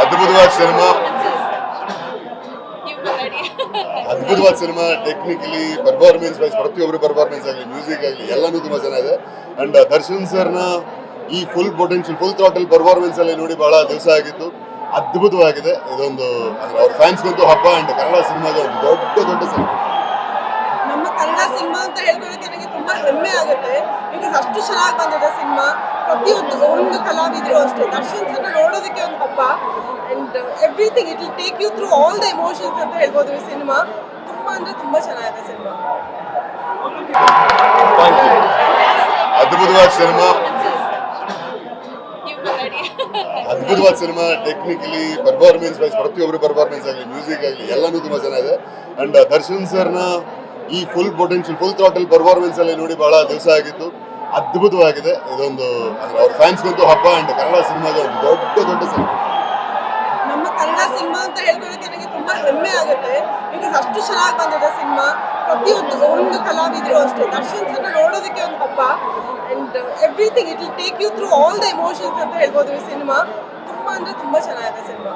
ಅದ್ಭುತವಾದ ಸಿನಿಮಾ. ಅದ್ಭುತವಾದ cinema technically performance wise ಪ್ರತಿಯೊಬ್ಬರು ಪರ್ಫಾರ್ಮೆನ್ಸ್ ಆಗಲಿ ಮ್ಯೂಸಿಕ್ ಆಗಲಿ ಎಲ್ಲಾನು ತುಂಬಾ ಚೆನ್ನಾಗಿದೆ. ಅಂಡ್ ದರ್ಶನ್ ಸರ್ನ ಈ full potential full throttle performance ಅಲ್ಲಿ ನೋಡಿ ಬಹಳ ದಿವಸ ಆಗಿತ್ತು. ಅದ್ಭುತವಾಗಿದೆ. ಇದೊಂದು ಅಂದ್ರೆ ಅವ್ರ ಫ್ಯಾನ್ಸ್ಗಂತೂ ಹಬ್ಬ ಅಂಡ್ ಕನ್ನಡ ಸಿನಿಮಾದ ಒಂದು ದೊಡ್ಡ ದೊಡ್ಡ ಸಿನಿಮಾ. ನಮ್ಮ ಕನ್ನಡ ಸಿನಿಮಾ ಅಂತ ಹೇಳ್ಕೊಳ್ಳೋಕೆ ನನಗೆ ತುಂಬಾ ಹೆಮ್ಮೆ ಆಗುತ್ತೆ. ಬಿಕಾಸ್ ಅಷ್ಟು ಚೆನ್ನಾಗಿ ಬಂದಿದೆ ಸಿನಿಮಾ. ಪ್ರತಿಯೊಂದು ಒಂದು ಕಲಾವಿದರು ಅಷ್ಟೇ. ದರ್ಶನ್ ಹಬ್ಬ and everything it will take you through all the emotions ಅಂತ ಹೇಳ್ಬೋದು ಈ ಸಿನಿಮಾ ತುಂಬ ಅಂದರೆ ತುಂಬ ಚೆನ್ನಾಗಿದೆ ಸಿನಿಮಾ ಅದ್ಭುತವಾದ ಸಿನಿಮಾ ಅದ್ಭುತವಾದ ಸಿನಿಮಾ ಟೆಕ್ನಿಕಲಿ ಪರ್ಫಾರ್ಮೆನ್ಸ್ ವೈಸ್ ಪ್ರತಿಯೊಬ್ಬರು ಪರ್ಫಾರ್ಮೆನ್ಸ್ ಆಗಲಿ ಮ್ಯೂಸಿಕ್ ಆಗಲಿ ಎಲ್ಲನೂ ತುಂಬ ಚೆನ್ನಾಗಿದೆ. ಅಂಡ್ ದರ್ಶನ್ ಸರ್ನ ಈ full potential full throttle performance ಅಲ್ಲಿ ನೋಡಿ ಬಹಳ ದಿವಸ ಆಗಿತ್ತು. ಅದ್ಭುತವಾಗಿದೆ. ಇದೊಂದು ಅವ್ರ ಫ್ಯಾನ್ಸ್ಗಂತೂ ಹಬ್ಬ ಅಂಡ್ ಕನ್ನಡ ಸಿನಿಮಾದ ಒಂದು ದೊಡ್ಡ ದೊಡ್ಡ ಸಿನಿಮಾ ನಮ್ಮ ಕನ್ನಡ ಸಿನಿಮಾ ಅಂತ ಹೇಳ್ಕೊಳ್ಳೋಕೆ ನನಗೆ ತುಂಬಾ ಹೆಮ್ಮೆ ಆಗುತ್ತೆ. ಬಿಕಾಸ್ ಅಷ್ಟು ಚೆನ್ನಾಗಿ ಬಂದಿದೆ ಸಿನಿಮಾ. ಪ್ರತಿಯೊಂದು, ಒಂದು ಕಲಾವಿದರು ಅಷ್ಟೇ. ದರ್ಶನ್ ಸರ್ನ ನೋಡೋದಕ್ಕೆ ಒಂದು ಹಬ್ಬ. And everything it will take you through all the emotions ಅಂತ ಹೇಳ್ಬೋದು ಈ ಸಿನಿಮಾ. ತುಂಬಾ ಅಂದ್ರೆ ತುಂಬಾ ಚೆನ್ನಾಗಿದೆ ಸಿನಿಮಾ.